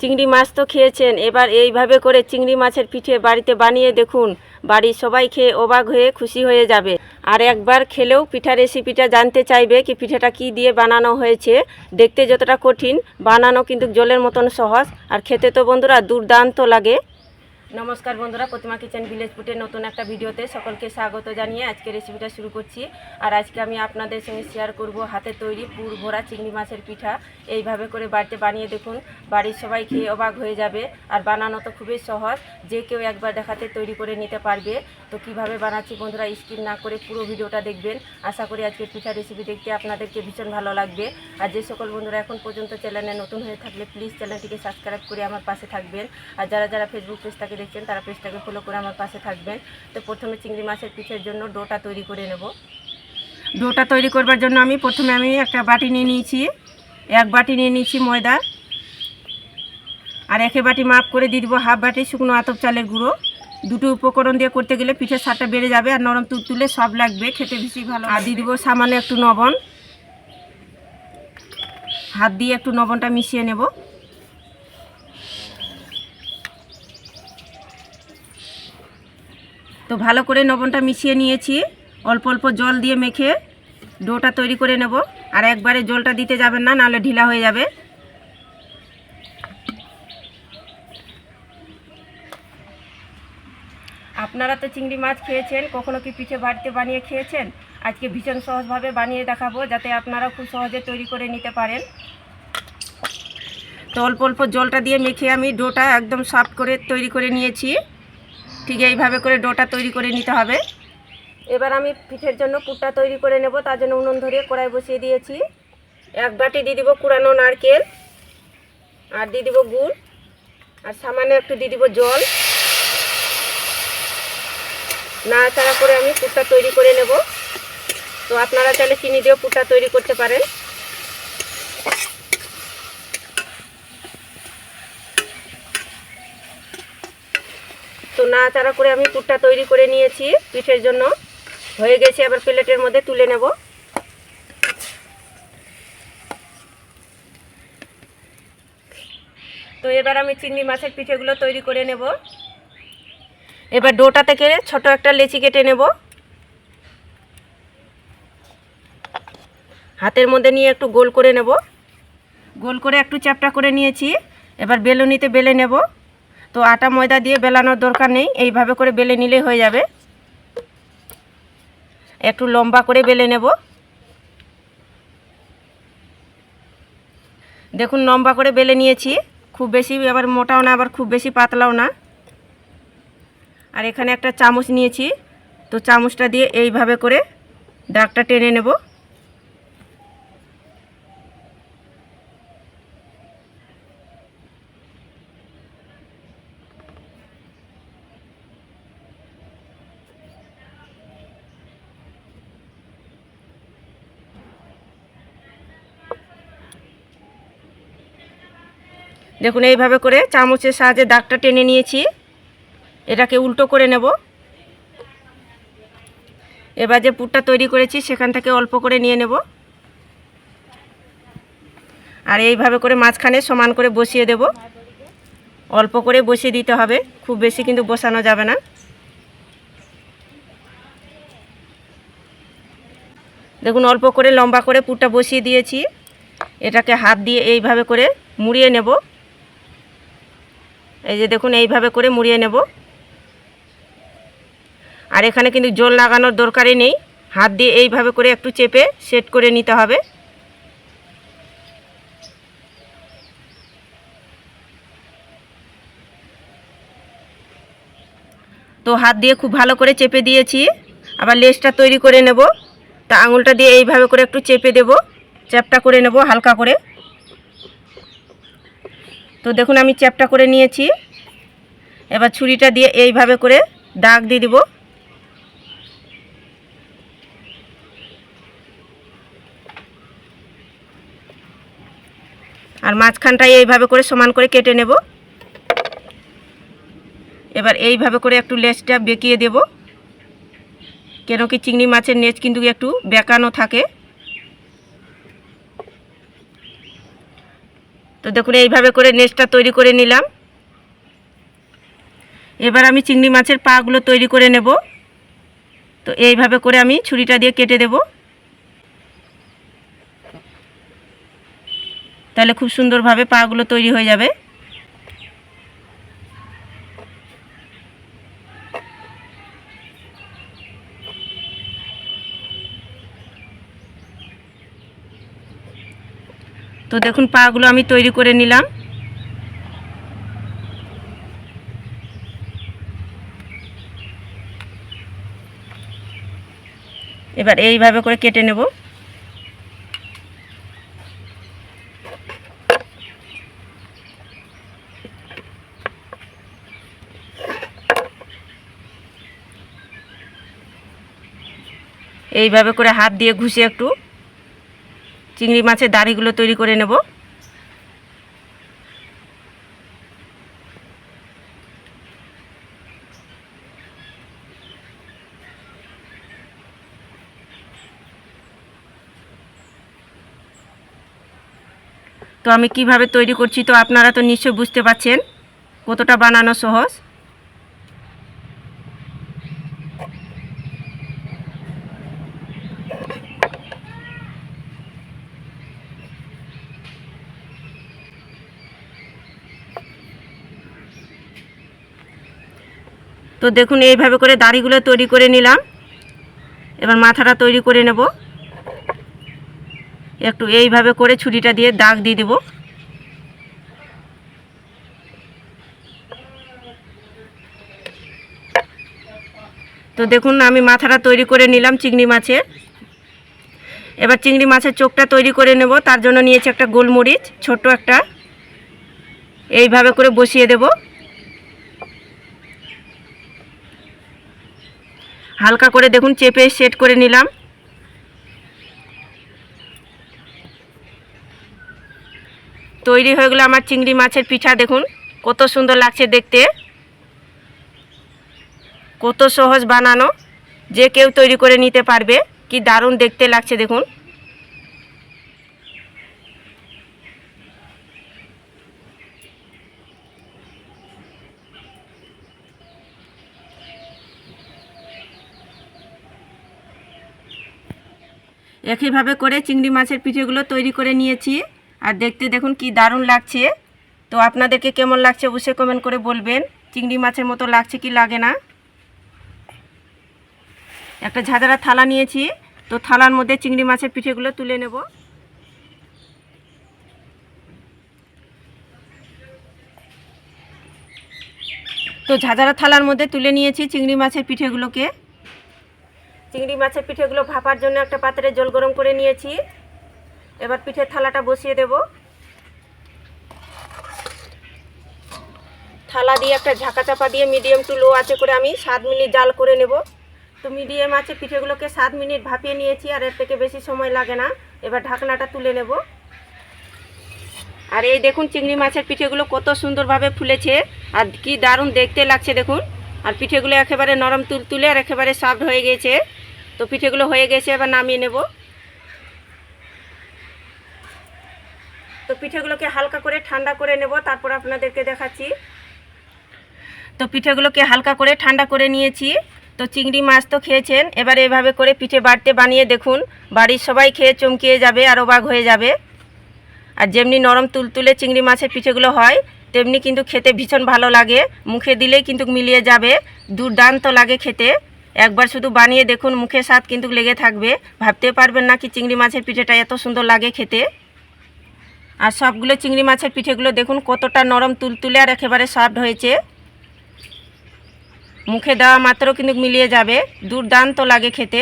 চিংড়ি মাছ তো খেয়েছেন, এবার এইভাবে করে চিংড়ি মাছের পিঠে বাড়িতে বানিয়ে দেখুন। বাড়ির সবাই খেয়ে অবাক হয়ে খুশি হয়ে যাবে। আর একবার খেলেও পিঠা রেসিপিটা জানতে চাইবে কি পিঠাটা কি দিয়ে বানানো হয়েছে। দেখতে যতটা কঠিন, বানানো কিন্তু জলের মতন সহজ। আর খেতে তো বন্ধুরা দুর্দান্ত লাগে। নমস্কার বন্ধুরা, প্রতিমা কিচেন ভিলেজ ফুটের নতুন একটা ভিডিওতে সকলকে স্বাগত জানিয়ে আজকে রেসিপিটা শুরু করছি। আর আজকে আমি আপনাদের সঙ্গে শেয়ার করব হাতে তৈরি পুর ভরা চিংড়ি মাছের পিঠা। এইভাবে করে বাড়িতে বানিয়ে দেখুন, বাড়ির সবাই খেয়ে অবাক হয়ে যাবে। আর বানানো তো খুবই সহজ, যে কেউ একবার দেখাতে তৈরি করে নিতে পারবে। তো কীভাবে বানাচ্ছি বন্ধুরা স্কিপ না করে পুরো ভিডিওটা দেখবেন। আশা করি আজকে পিঠা রেসিপি দেখতে আপনাদেরকে ভীষণ ভালো লাগবে। আর যে সকল বন্ধুরা এখন পর্যন্ত চ্যানেলে নতুন হয়ে থাকলে প্লিজ চ্যানেলটিকে সাবস্ক্রাইব করে আমার পাশে থাকবেন। আর যারা যারা ফেসবুক পেজটাকে দেখছেন তারা পেজটাকে ফলো করে আমার পাশে থাকবেন। তো প্রথমে চিংড়ি মাছের পিঠের জন্য ডোটা তৈরি করে নেব। ডোটা তৈরি করবার জন্য আমি প্রথমে আমি একটা বাটি নিয়ে নিয়েছি। এক বাটি নিয়ে নিয়েছি ময়দা। আর একে বাটি মাপ করে দিয়ে দেবো হাফ বাটি শুকনো আতপ চালের গুঁড়ো। দুটো উপকরণ দিয়ে করতে গেলে পিঠের স্বাদটা বেড়ে যাবে আর নরম তুলতুলে সব লাগবে খেতে বেশি ভালো আর দিয়ে দেবো সামান্য একটু লবণ। হাত দিয়ে একটু লবণটা মিশিয়ে নেব। তো ভালো করে লবণটা মিশিয়ে নিয়েছি। অল্প অল্প জল দিয়ে মেখে ডোটা তৈরি করে নেব। আর একবারে জলটা দিতে যাবেন না, নাহলে ঢিলা হয়ে যাবে। আপনারা তো চিংড়ি মাছ খেয়েছেন, কখনো কি পিঠে বাড়িতে বানিয়ে খেয়েছেন? আজকে ভীষণ সহজভাবে বানিয়ে দেখাবো, যাতে আপনারা খুব সহজে তৈরি করে নিতে পারেন। তো অল্প অল্প জলটা দিয়ে মেখে আমি ডোটা একদম সফট করে তৈরি করে নিয়েছি। ঠিক এইভাবে করে ডোটা তৈরি করে নিতে হবে। এবার আমি পিঠের জন্য পুরটা তৈরি করে নেব, তার জন্য উনুন ধরে কড়াই বসিয়ে দিয়েছি। এক বাটি দিয়ে দিব কুড়ানো নারকেল, আর দিয়ে দিব গুড়, আর সামান্য একটু দিয়ে দিব জল। নাড়াচাড়া করে আমি পুরটা তৈরি করে নেব। তো আপনারা চাইলে চিনি দিয়েও পুরটা তৈরি করতে পারেন। তো নাড়াচাড়া করে আমি পুরটা তৈরি করে নিয়েছি, পিঠের জন্য। হয়ে গেছে আবার প্লেটের মধ্যে তুলে নেব। তো এবার আমি চিংড়ি মাছের পিঠেগুলো তৈরি করে নেব। এবার ডোটা থেকে ছোট একটা লেচি কেটে নেব। হাতের মধ্যে নিয়ে একটু গোল করে নেব। গোল করে একটু চ্যাপটা করে নিয়েছি। এবার বেলুনিতে বেলে নেব। তো আটা ময়দা দিয়ে বেলানোর দরকার নেই, এইভাবে করে বেলে নিলেই হয়ে যাবে। একটু লম্বা করে বেলে নেব। দেখুন, লম্বা করে বেলে নিয়েছি। খুব বেশি আবার মোটাও না, আবার খুব বেশি পাতলাও না। আর এখানে একটা চামচ নিয়েছি। তো চামচটা দিয়ে এইভাবে করে ডাকটা টেনে নেব। দেখুন, এইভাবে করে চামচের সাহায্যে দাগটা টেনে নিয়েছি। এটাকে উল্টো করে নেব। এবার যে পুরটা তৈরি করেছি, সেখান থেকে অল্প করে নিয়ে নেব। আর এইভাবে করে মাঝখানে সমান করে বসিয়ে দেব। অল্প করে বসিয়ে দিতে হবে, খুব বেশি কিন্তু বসানো যাবে না। দেখুন, অল্প করে লম্বা করে পুরটা বসিয়ে দিয়েছি। এটাকে হাত দিয়ে এইভাবে করে মুড়িয়ে নেব। এই যে দেখুন, এইভাবে করে মুড়িয়ে নেব। আর এখানে কিন্তু জল লাগানোর দরকারই নেই। হাত দিয়ে এইভাবে করে একটু চেপে সেট করে নিতে হবে। তো হাত দিয়ে খুব ভালো করে চেপে দিয়েছি। আবার লেসটা তৈরি করে নেব। তা আঙুলটা দিয়ে এইভাবে করে একটু চেপে দেব। চ্যাপটা করে নেব হালকা করে। তো দেখুন, আমি চ্যাপটা করে নিয়েছি। এবার ছুরিটা দিয়ে এইভাবে করে দাগ দিয়ে দিব। আর মাঝখানটায় এইভাবে করে সমান করে কেটে নেব। এবার এইভাবে করে একটু লেজটা বেঁকিয়ে দেব। কেন কি চিংড়ি মাছের নেচ কিন্তু একটু বেঁকানো থাকে। তো দেখুন, এইভাবে করে নেস্টটা তৈরি করে নিলাম। এবার আমি চিংড়ি মাছের পাগুলো তৈরি করে নেব। তো এইভাবে করে আমি ছুরিটা দিয়ে কেটে দেব। তাহলে খুব সুন্দরভাবে পাগুলো তৈরি হয়ে যাবে। তো দেখুন, পাগুলো আমি তৈরি করে নিলাম। এবার এইভাবে করে কেটে নেব। এইভাবে করে হাত দিয়ে ঘুষে একটু। চিংড়ি মাছের দাড়িগুলো তৈরি করে নেব। তো আমি কীভাবে তৈরি করছি তো আপনারা তো নিশ্চয় বুঝতে পারছেন কতটা বানানো সহজ। তো দেখুন, এইভাবে করে দাড়িগুলো তৈরি করে নিলাম। এবার মাথাটা তৈরি করে নেব। একটু এইভাবে করে ছুরিটা দিয়ে দাগ দিয়ে দেব। তো দেখুন, আমি মাথাটা তৈরি করে নিলাম চিংড়ি মাছের। এবার চিংড়ি মাছের চোখটা তৈরি করে নেব। তার জন্য নিয়েছি একটা গোলমরিচ ছোট একটা। এইভাবে করে বসিয়ে দেবো। হালকা করে দেখুন, চেপে সেট করে নিলাম। তৈরি হয়ে গেলো আমার চিংড়ি মাছের পিঠা, দেখুন, কত সুন্দর লাগছে দেখতে। কত সহজ বানানো, যে কেউ তৈরি করে নিতে পারবে। কি দারুণ দেখতে লাগছে, দেখুন। একইভাবে করে চিংড়ি মাছের পিঠেগুলো তৈরি করে নিয়েছি। আর দেখতে দেখুন কি দারুণ লাগছে। তো আপনাদেরকে কেমন লাগছে অবশ্যই কমেন্ট করে বলবেন। চিংড়ি মাছের মতো লাগছে কি লাগে না? একটা ঝাঁঝরা থালা নিয়েছি। তো থালার মধ্যে চিংড়ি মাছের পিঠেগুলো তুলে নেব। তো ঝাঁঝরা থালার মধ্যে তুলে নিয়েছি চিংড়ি মাছের পিঠেগুলোকে। চিংড়ি মাছের পিঠেগুলো ভাপার জন্য একটা পাত্রে জল গরম করে নিয়েছি। এবার পিঠের থালাটা বসিয়ে দেব। থালা দিয়ে একটা ঝাঁকা চাপা দিয়ে মিডিয়াম টু লো আছে করে আমি সাত মিনিট জাল করে নেব। তো মিডিয়াম আছে পিঠেগুলোকে সাত মিনিট ভাপিয়ে নিয়েছি আর এর থেকে বেশি সময় লাগে না। এবার ঢাকনাটা তুলে নেব। আর এই দেখুন চিংড়ি মাছের পিঠেগুলো কত সুন্দরভাবে ফুলেছে আর কি দারুণ দেখতে লাগছে দেখুন। আর পিঠেগুলো একেবারে নরম তুল তুলে আর একেবারে সফট হয়ে গেছে। তো পিঠেগুলো হয়ে গেছে, এবার নামিয়ে নেব। তো পিঠেগুলোকে হালকা করে ঠান্ডা করে নেব, তারপর আপনাদেরকে দেখাচ্ছি। তো পিঠেগুলোকে হালকা করে ঠান্ডা করে নিয়েছি। তো চিংড়ি মাছ তো খেয়েছেন, এবার এভাবে করে পিঠে বাড়তে বানিয়ে দেখুন। বাড়ির সবাই খেয়ে চমকিয়ে যাবে, আর অবাক হয়ে যাবে। আর যেমনি নরম তুলতুলে চিংড়ি মাছের পিঠেগুলো হয় তেমনি কিন্তু খেতে ভীষণ ভালো লাগে। মুখে দিলেই কিন্তু মিলিয়ে যাবে। দুর্দান্ত লাগে খেতে। একবার শুধু বানিয়ে দেখুন মুখে স্বাদ কিন্তু লেগে থাকবে। ভাবতে পারবেন না কি চিংড়ি মাছের পিঠেটা এত সুন্দর লাগে খেতে। আর সবগুলো চিংড়ি মাছের পিঠেগুলো দেখুন, কতটা নরম, তুলতুলে আর একেবারে সফট হয়েছে। মুখে দেওয়া মাত্র কিন্তু মিলিয়ে যাবে। দুর্দান্ত লাগে খেতে।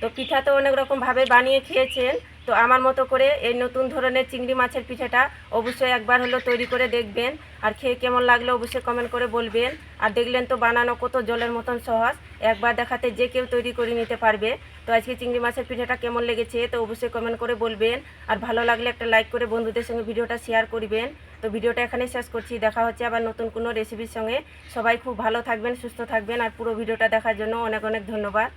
তো পিঠা তো অনেক রকমভাবে বানিয়ে খেয়েছেন। তো আমার মতো করে এই নতুন ধরনের চিংড়ি মাছের পিঠাটা অবশ্যই একবার হলো তৈরি করে দেখবেন। আর খেয়ে কেমন লাগল অবশ্যই কমেন্ট করে বলবেন। আর দেখলেন তো বানানো কত জলের মতন সহজ। একবার দেখাতে যে কেউ তৈরি করে নিতে পারবে। তো আজকে চিংড়ি মাছের পিঠাটা কেমন লেগেছে তো অবশ্যই কমেন্ট করে বলবেন। আর ভালো লাগলে একটা লাইক করে বন্ধুদের সঙ্গে ভিডিওটা শেয়ার করবেন। তো ভিডিওটা এখানে শেষ করছি। দেখা হচ্ছে আবার নতুন কোনো রেসিপির সঙ্গে। সবাই খুব ভালো থাকবেন, সুস্থ থাকবেন। আর পুরো ভিডিওটা দেখার জন্য অনেক অনেক ধন্যবাদ।